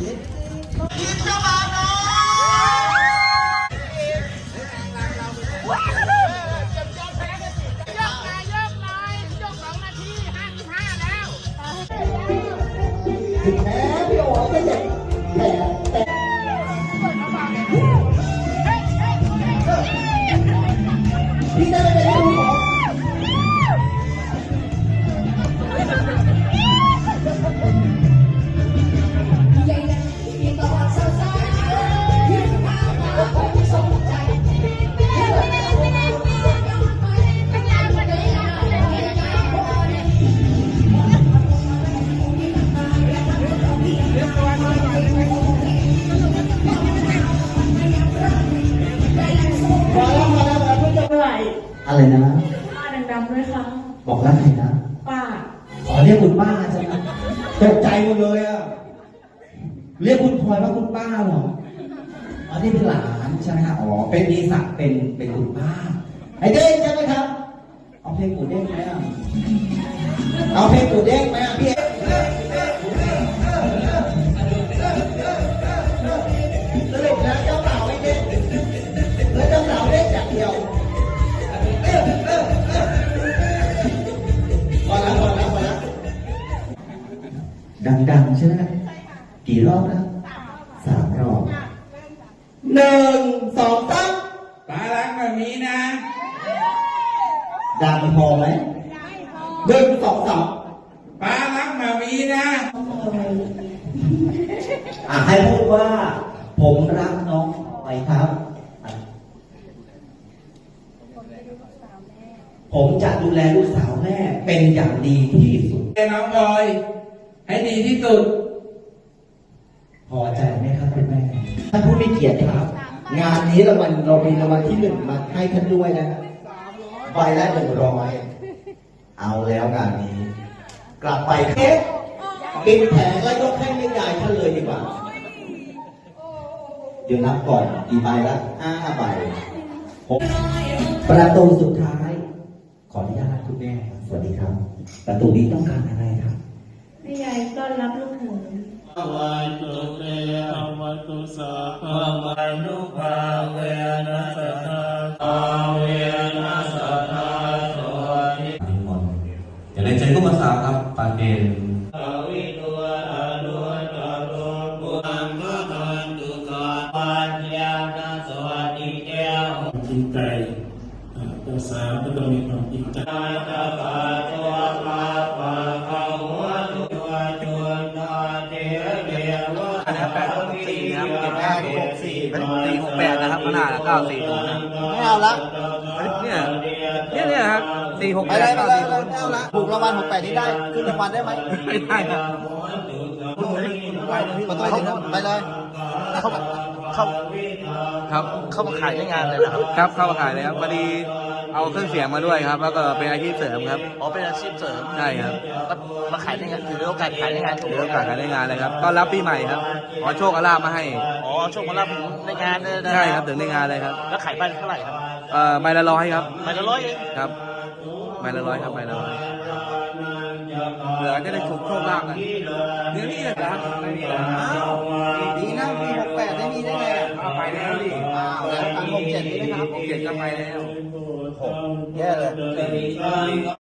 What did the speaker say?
ถึงแม้พี่โอ๋จะเด็กแต่ อะไรนะ ป้าดังๆด้วยค่ะ บอกรักใครนะ ป้า ขอเรียกคุณป้าใช่ไหมตกใจหมดเลยอะเรียกคุณพลอยว่าคุณป้าเหรออ๋อนี่เป็นหลานใช่ไหมครับอ๋อ เป็นมีศักดิ์เป็นเป็นคุณป้า ไอ้เด้งใช่ไหมครับ เอาเพลงกูเด้งไหมอะ เอาเพลงกูเด้งไหมอะพี่เอ๊ะสรุปแล้วเจ้าบ่าวไม่เด้งแล้วเจ้าสาวเด้งอย่างเดียว ดังๆ ใช่ไหมกี่รอบนะสามรอบหนึ่งสองสามป้ารักแบบนี้นะ ดังพอไหมหนึ่งสองสามป้ารักแบบนี้นะอะให้พูดว่า ผมรักน้องไปครับอะผมจะดูแลลูกสาวแม่เป็นอย่างดีที่สุดน้องบอย ให้ดีที่สุด พอใจไหมครับคุณแม่ ท่านผู้มีเกียรติครับ งานนี้รางวัลเรามีรางวัลที่หนึ่งมาให้ท่านด้วยนะใบละหนึ่งร้อยเอาแล้วงานนี้ กลับไปเค้กกินแผงแล้วยกให้ไม่ยายท่านเลยดีกว่า เดี๋ยวนับก่อนกี่ใบละห้าใบหกประตูสุดท้าย ขออนุญาตคุณแม่ สวัสดีครับ ประตูนี้ต้องการอะไรครับ ให้ยายต้อนรับลูกเขยวันตุเตอวันตุสัพพะนุภาเวนัสสะอาเวนัสสะโสตินิมนต์อย่าได้ใจก็ภาษาครับปาเดนอวิตัวอนุตตโรปุรังพระทนตุกาปัญญาณสวัสดิแก้วจริงใจภาษาก็ต้องมีความจริงใจ แปดหกสี่ครับเก็บแค่หกสี่เป็นสี่หกแปดนะครับขนาดเก้าสี่ศูนย์นะไม่เอาละเนี่ยเนี่ยเนี่ยครับสี่หกไปแปดเลยไปเก้าเลยสี่ศูนย์ไม่เอาละถูกรางวัลหกแปดนี้ได้ขึ้นรางวัลได้ไหมไม่ได้ครับประตูเขาไปเลยเขาเขาครับเข้ามาขายในงานเลยนะครับ ครับเข้ามาขายเลยครับพอดี เอาเครื่องเสียงมาด้วยครับ แล้วก็เป็นอาชีพเสริมครับ อ๋อเป็นอาชีพเสริมใช่ครับ มาขายในงานถือโอกาสขายในงานถือโอกาสขายในงานเลยครับต้อนรับปีใหม่ครับขอโชคอาลาภมาให้ อ๋อช่วงของเราถึงในงานเลยนะใช่ครับถึงในงานเลยครับ แล้วขายใบเท่าไหร่ครับเอ่อใบละร้อยครับ ใบละร้อยเองครับใบละร้อยครับใบละร้อยเหลือจะได้ถูกโชคลาภกันเดี๋ยวนี้นะครับไม่มีแล้วดีนะปีหกแปดได้มีได้ไงอะเอาไปแล้วดิอ้าวแล้วการหกเจ็ดนี่นะครับหกเจ็ดก็ไปแล้ว แย่เลย